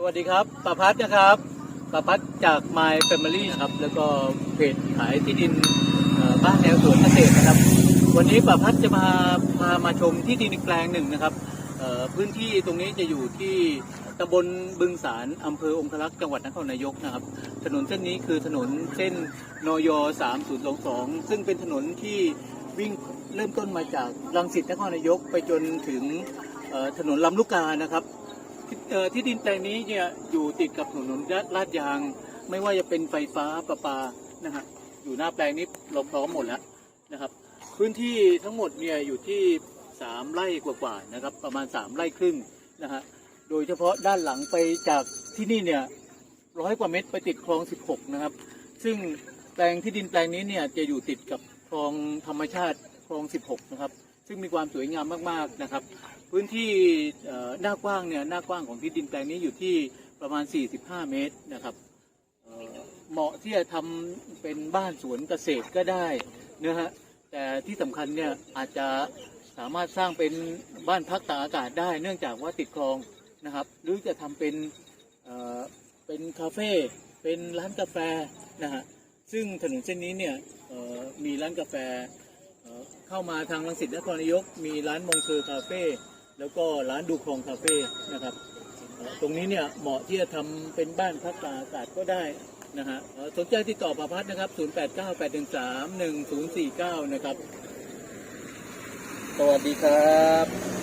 สวัสดีครับประพัฒนะครับประพัฒจาก My Family นะครับ แล้วก็เพจขายที่ดินบ้านแนวสวนเกษตรนะครับ วันนี้ประพัฒจะมาพามาชมที่ดินแปลงหนึ่งนะครับพื้นที่ตรงนี้จะอยู่ที่ตำบลบึงสารอำเภอองคลักษ์จังหวัดนครนายกนะครับ ถนนเส้นนี้คือถนนเส้นนย3022 ซึ่งเป็นถนนที่วิ่งเริ่มต้นมาจากรังสิตนครนายกไปจนถึงถนนลำลูกกานะครับ ที่ดินแปลงนี้เนี่ยอยู่ติดกับถนนลาดยาง ไม่ว่าจะเป็นไฟฟ้าประปานะฮะอยู่หน้าแปลงนี้เราพร้อมหมดแล้วนะครับ พื้นที่ทั้งหมดเนี่ยอยู่ที่สามไร่กว่าๆนะครับ ประมาณสามไร่ครึ่งนะฮะโดยเฉพาะด้านหลังไปจากที่นี่เนี่ยร้อยกว่าเมตรไปติดคลอง 16 นะครับ ซึ่งแปลงที่ดินแปลงนี้เนี่ยจะอยู่ติดกับคลองธรรมชาติคลอง 16 นะครับ ซึ่งมีความสวยงามมากๆนะครับ พื้นที่หน้ากว้างเนี่ยหน้ากว้างของที่ดินแปลงนี้อยู่ที่ประมาณ 45 เมตรนะครับเหมาะที่จะทำเป็นบ้านสวนเกษตรก็ได้นะฮะแต่ที่สำคัญเนี่ยอาจจะสามารถสร้างเป็นบ้านพักตากอากาศได้ เนื่องจากว่าติดคลองนะครับ หรือจะทำเป็นเป็นคาเฟ่เป็นร้านกาแฟนะฮะซึ่งถนนเส้นนี้เนี่ยมีร้านกาแฟ เข้ามาทางรังสิตนครนายก มีร้านมงเชอร์คาเฟ่แล้วก็ร้านดูคลองคาเฟ่นะครับ ตรงนี้เนี่ยเหมาะที่จะทำเป็นบ้านพักตากอากาศก็ได้นะฮะสนใจติดต่อประพัฒนะครับ 0898131049 นะครับ สวัสดีครับ